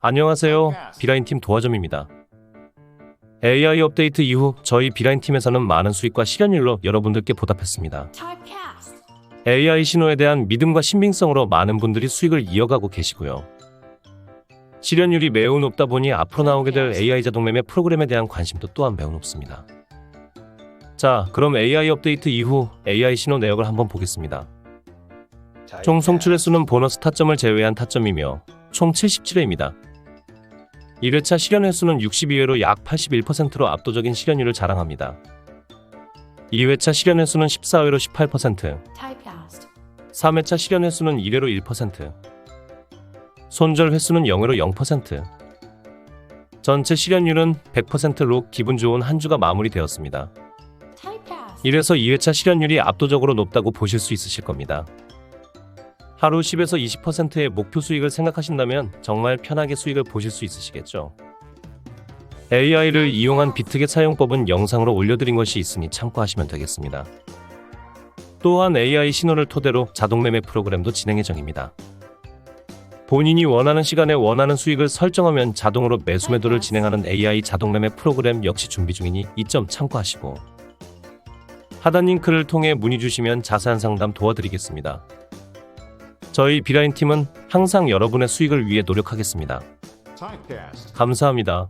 안녕하세요. 비라인팀 도화점입니다. AI 업데이트 이후 저희 비라인팀에서는 많은 수익과 실현율로 여러분들께 보답했습니다. AI 신호에 대한 믿음과 신빙성으로 많은 분들이 수익을 이어가고 계시고요. 실현율이 매우 높다 보니 앞으로 나오게 될 AI 자동 매매 프로그램에 대한 관심도 또한 매우 높습니다. 자, 그럼 AI 업데이트 이후 AI 신호 내역을 한번 보겠습니다. 총 송출의 수는 보너스 타점을 제외한 타점이며 총 77회입니다. 1회차 실현 횟수는 62회로 약 81%로 압도적인 실현율을 자랑합니다. 2회차 실현 횟수는 14회로 18%, Typecast. 3회차 실현 횟수는 1회로 1%, 손절 횟수는 0회로 0%, 전체 실현율은 100%로 기분 좋은 한 주가 마무리되었습니다. 이래서 2회차 실현율이 압도적으로 높다고 보실 수 있으실 겁니다. 하루 10에서 20%의 목표 수익을 생각하신다면 정말 편하게 수익을 보실 수 있으시겠죠. AI를 이용한 비트겟 사용법은 영상으로 올려드린 것이 있으니 참고하시면 되겠습니다. 또한 AI 신호를 토대로 자동 매매 프로그램도 진행 예정입니다. 본인이 원하는 시간에 원하는 수익을 설정하면 자동으로 매수 매도를 진행하는 AI 자동 매매 프로그램 역시 준비 중이니 이 점 참고하시고 하단 링크를 통해 문의 주시면 자세한 상담 도와드리겠습니다. 저희 비라인 팀은 항상 여러분의 수익을 위해 노력하겠습니다. 감사합니다.